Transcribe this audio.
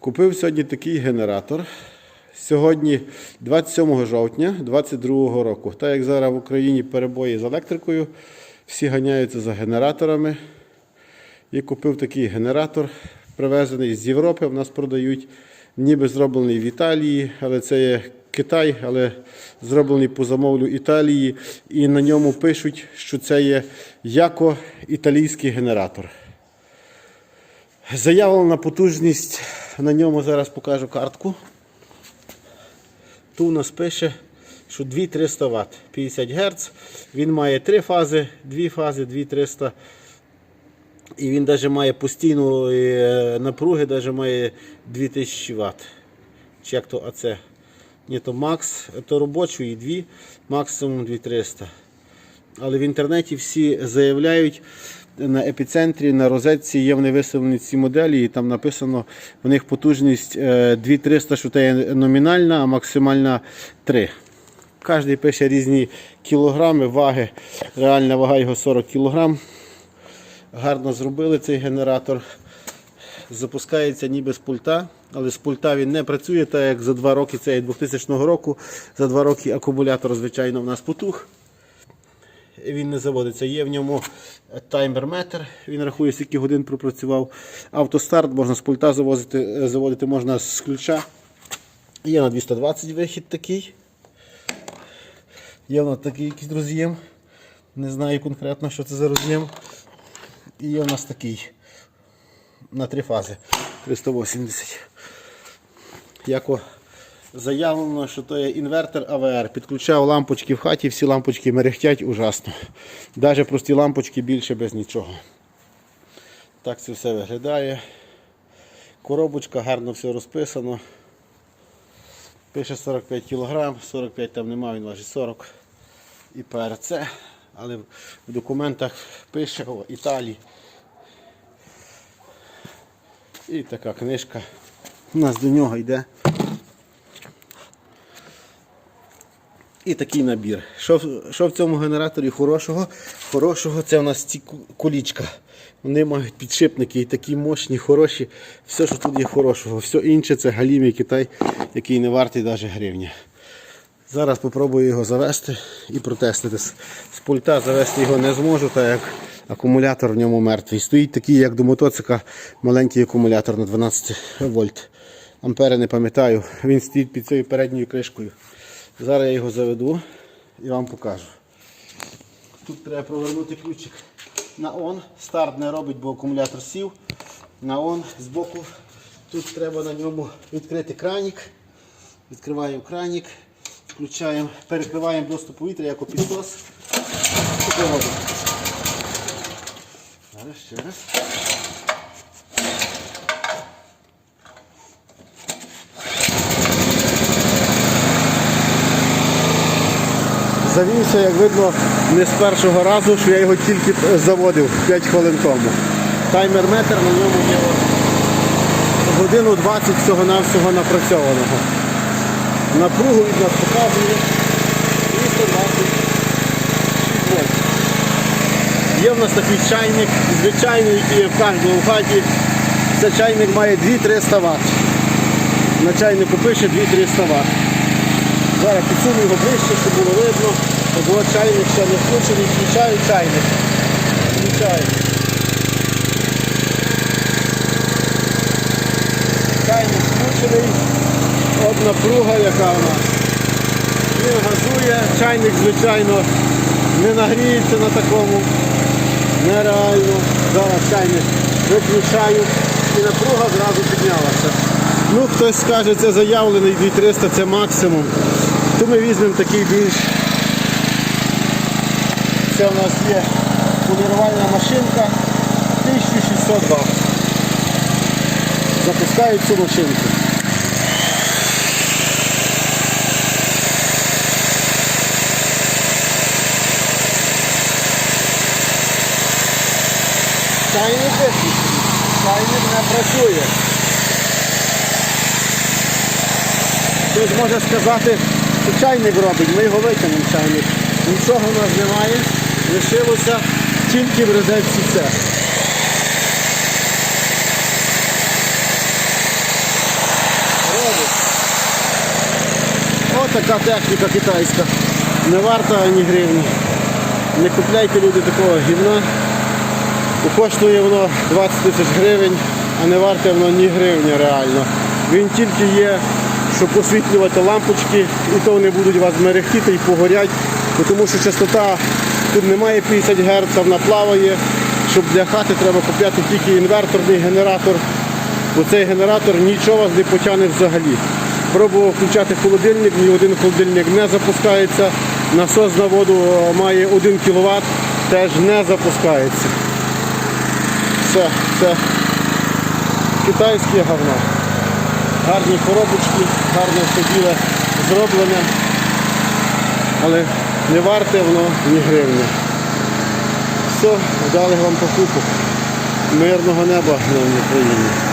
Купив сьогодні такий генератор. Сьогодні 27 жовтня 2022 року. Так як зараз в Україні перебої з електрикою, всі ганяються за генераторами. І купив такий генератор, привезений з Європи. В нас продають, ніби зроблений в Італії, але це є Китай, але зроблений по замовлю Італії. І на ньому пишуть, що це є яко італійський генератор. Заявлена потужність, на ньому зараз покажу картку. Тут у нас пише, що 2300 Вт, 50 Гц. Він має три фази, дві фази, 2300 і він навіть має постійну е, напруги, навіть має 2000 Вт. Чи як то АЦ? Ні, то макс, то робочу і 2, максимум 2300. Але в інтернеті всі заявляють на епіцентрі, на розетці є вони виставлені ці моделі, і там написано в них потужність е, 2300, що це є номінальна, а максимальна 3. Кожен пише різні кілограми, ваги. Реальна вага його 40 кілограм. Гарно зробили цей генератор. Запускається ніби з пульта, але з пульта він не працює, так як за 2 роки, це 2000 року, за 2 роки акумулятор, звичайно, в нас потух. Він не заводиться. Є в ньому таймер-метр, він рахує, скільки годин пропрацював. Автостарт можна з пульта завозити, заводити можна з ключа. Є на 220 вихід такий. Є в такий якийсь роз'єм. Не знаю конкретно, що це за роз'єм. І є у нас такий на три фази 380. Яко заявлено, що то є інвертор АВР. Підключав лампочки в хаті, всі лампочки мерехтять ужасно. Навіть прості лампочки більше без нічого. Так це все виглядає. Коробочка, гарно все розписано. Пише 45 кг, 45 там немає, він важить 40 і ПРЦ. Але в документах пише о Італії. І така книжка. У нас до нього йде. І такий набір. Що, що в цьому генераторі хорошого? Хорошого це у нас ці кулічка. Вони мають підшипники і такі мощні, хороші. Все, що тут є хорошого. Все інше це галімий Китай, який не вартий навіть гривні. Зараз спробую його завести і протестити. З пульта завести його не зможу, так як акумулятор в ньому мертвий. Стоїть такий, як до мотоцика, маленький акумулятор на 12 вольт. Ампери не пам'ятаю. Він стоїть під цією передньою кришкою. Зараз я його заведу і вам покажу. Тут треба провернути ключик на он. Старт не робить, бо акумулятор сів. На он збоку. Тут треба на ньому відкрити кранік. Відкриваємо кранік, включаємо, перекриваємо доступ повітря як опісос. Що? Зараз ще раз. Завівся, як видно, не з першого разу, що я його тільки заводив 5 хвилин тому. Таймер-метр на ньому є годину 20 всього-навсього напрацьованого. Напругу від нас показує 220 вольт. Є в нас такий чайник, звичайний, який є в кожному хаті. Це чайник має 2300 Вт. На чайнику пише 2300 Вт. Зараз підсуну його ближче, щоб було видно. От чайник ще не включений, включаю чайник. Включаю. Чайник включений. От напруга яка вона. Він газує, чайник, звичайно, не нагріється на такому. Нереально. Зараз чайник виключаю і напруга зразу піднялася. Ну, хтось скаже, це заявлений 2300, це максимум. То ми візьмемо такий більш. Це у нас є полірувальна машинка 1600 Вт. Запускаю цю машинку. Чайник виключений. Чайник не працює. Хтось може сказати, чайник робить, ми його витягнемо чайник. Нічого в нас немає, лишилося тільки в розетці це. Отака техніка китайська. Не варта ані гривні. Не купляйте люди такого гівна. Коштує воно 20 тисяч гривень, а не варте воно ні гривня реально. Він тільки є щоб освітлювати лампочки, і то вони будуть вас мерехтіти і погорять, тому що частота тут немає 50 Гц, вона плаває. Щоб для хати треба купляти тільки інверторний генератор, бо цей генератор нічого вас не потягне взагалі. Пробував включати холодильник, ні один холодильник не запускається. Насос на воду має 1 кВт, теж не запускається. Все, це китайське говно. Гарні коробочки, гарне все діло зроблене, але не варте воно ні гривні. Все, вдалих вам покупок. Мирного неба на Україні.